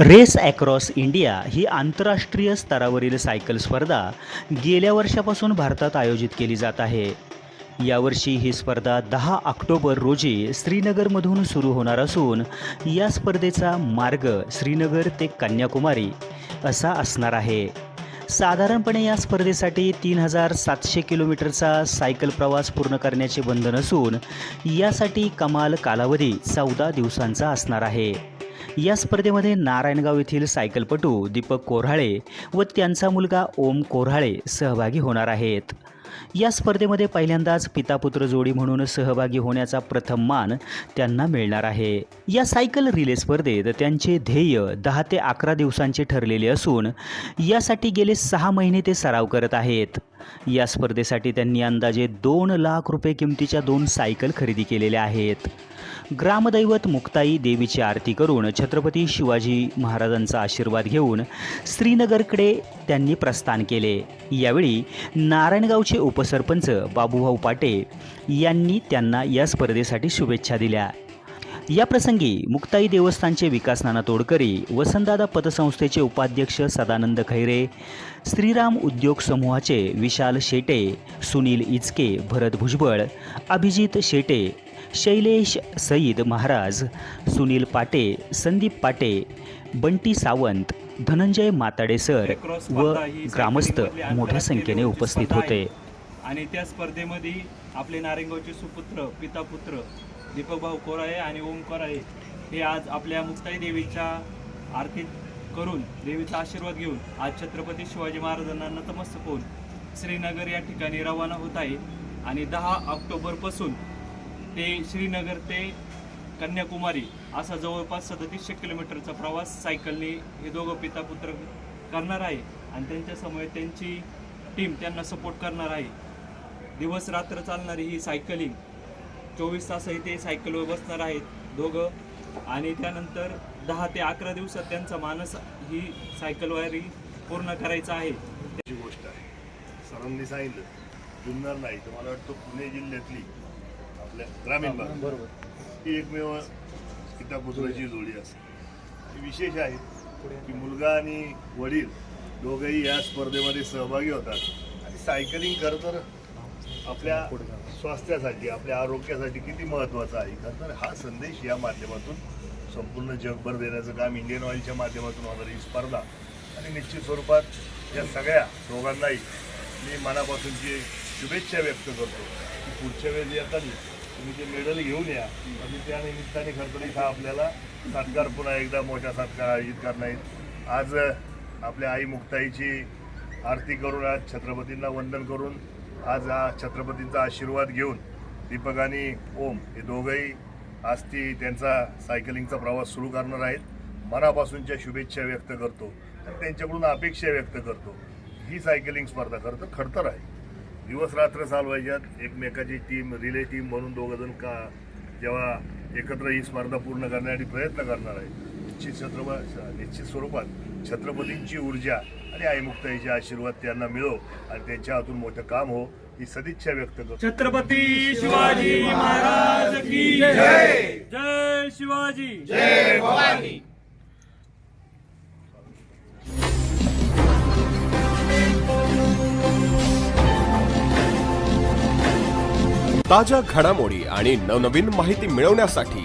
Race across India ही आंतरराष्ट्रीय स्तरावरील cycle स्पर्धा गेल्या वर्षापासून भारतात आयोजित केली जात आहे. यावर्षी ही स्पर्धा दहा ऑक्टोबर रोजी श्रीनगरमधून सुरू होणार असून या स्पर्धेचा मार्ग श्रीनगर ते कन्याकुमारी असा असणार आहे. साधारणपणे या स्पर्धेसाठी तीन हजार सातशे किलोमीटरचा सायकल प्रवास पूर्ण करण्याचे बंधन असून यासाठी कमाल कालावधी चौदा दिवसांचा असणार आहे. या स्पर्धेमध्ये नारायणगाव येथील सायकलपटू दीपक कोऱ्हाळे व त्यांचा मुलगा ओम कोऱ्हाळे सहभागी होणार आहेत. या स्पर्धेमध्ये पहिल्यांदाच पितापुत्र जोडी म्हणून सहभागी होण्याचा प्रथम मान त्यांना मिळणार आहे. या सायकल रिले स्पर्धेत त्यांचे ध्येय दहा ते अकरा दिवसांचे ठरलेले असून यासाठी गेले सहा महिने ते सराव करत आहेत. या स्पर्धेसाठी त्यांनी अंदाजे दोन लाख रुपये किमतीच्या दोन सायकल खरेदी केलेल्या आहेत. ग्रामदैवत मुक्ताई देवीची आरती करून छत्रपती शिवाजी महाराजांचा आशीर्वाद घेऊन श्रीनगरकडे त्यांनी प्रस्थान केले. यावेळी नारायणगावचे उपसरपंच बाबूभाऊ पाटे यांनी त्यांना या स्पर्धेसाठी शुभेच्छा दिल्या. या प्रसंगी मुक्ताई देवस्थानचे विकास नाना तोडकरी वसंतदादा पतसंस्थेचे उपाध्यक्ष सदानंद खैरे श्रीराम उद्योग समूहाचे विशाल शेटे सुनील इचके भरत भुजबळ अभिजित शेटे शैलेश सईद महाराज सुनील पाटे संदीप पाटे बंटी सावंत धनंजय माताडे सर व ग्रामस्थ मोठ्या संख्येने उपस्थित होते. आणि त्या स्पर्धेमध्ये आपले नारायणगावचे सुपुत्र पितापुत्र दीपक भाऊ कोराळे आणि ओम कोराळे हे आज आपल्या मुक्ताई देवीच्या आरती करून देवीचा आशीर्वाद घेऊन आज छत्रपती शिवाजी महाराजांना नतमस्तक होऊन श्रीनगर या ठिकाणी रवाना होत आहे. आणि दहा ऑक्टोबरपासून ते श्रीनगर ते कन्याकुमारी असा जवळपास सदतीसशे किलोमीटरचा प्रवास सायकलने हे दोघं पिता पुत्र करणार आहे. आणि त्यांच्यासमोर त्यांची टीम त्यांना सपोर्ट करणार आहे. दिवस रात्र चालणारी ही सायकलिंग चोवीस तासही ते सायकलवर बसणार आहेत दोघं. आणि त्यानंतर दहा ते अकरा दिवसात त्यांचा मानस ही सायकलवारी पूर्ण करायचा आहे. ची गोष्ट आहे. सरांनी सांगितलं जुन्नर नाही तर मला वाटतं पुणे जिल्ह्यातली आपल्या ग्रामीण भाग बरोबर. ही एकमेव पितापुत्राची जोडी असते विशेष आहे की मुलगा आणि वडील दोघंही या स्पर्धेमध्ये सहभागी होतात. आणि सायकलिंग खरं तर आपल्या स्वास्थ्यासाठी आपल्या आरोग्यासाठी किती महत्त्वाचा आहे? खरं तर हा संदेश या माध्यमातून संपूर्ण जगभर देण्याचं काम इंडियन ऑइलच्या माध्यमातून होणार ही स्पर्धा. आणि निश्चित स्वरूपात या सगळ्या दोघांनाही मी मनापासून जी शुभेच्छा व्यक्त करतो की पुढच्या वेळेस येताना तुम्ही ते मेडल घेऊन या आणि त्या निमित्ताने खरं हा इथं आपल्याला सत्कार पुन्हा एकदा मोठा सत्कार आयोजित करणार आहेत. आज आपल्या आई मुक्ताईची आरती करून आज छत्रपतींना वंदन करून आज हा छत्रपतींचा आशीर्वाद घेऊन दीपक आणि ओम हे दोघंही आज ती त्यांचा सायकलिंगचा प्रवास सुरू करणार आहेत. मनापासूनच्या शुभेच्छा व्यक्त करतो आणि त्यांच्याकडून अपेक्षा व्यक्त करतो. ही सायकलिंग स्पर्धा खरं तर खडतर आहे. दिवस रात्र चालवायच्यात एकमेकाची टीम रिले टीम म्हणून दोघं जण का जेव्हा एकत्र ही स्पर्धा पूर्ण करण्यासाठी प्रयत्न करणार आहे निश्चित छत्रपती निश्चित स्वरूपात छत्रपतींची ऊर्जा आणि आईमुक्ताईचे आशीर्वाद त्यांना मिळो आणि त्यांच्या हातून मोठं काम हो ही सदिच्छा व्यक्त करतो. छत्रपती शिवाजी महाराज की जय. जय शिवाजी. जय भवानी. ताज्या घडामोडी आणि नवनवीन माहिती मिळवण्यासाठी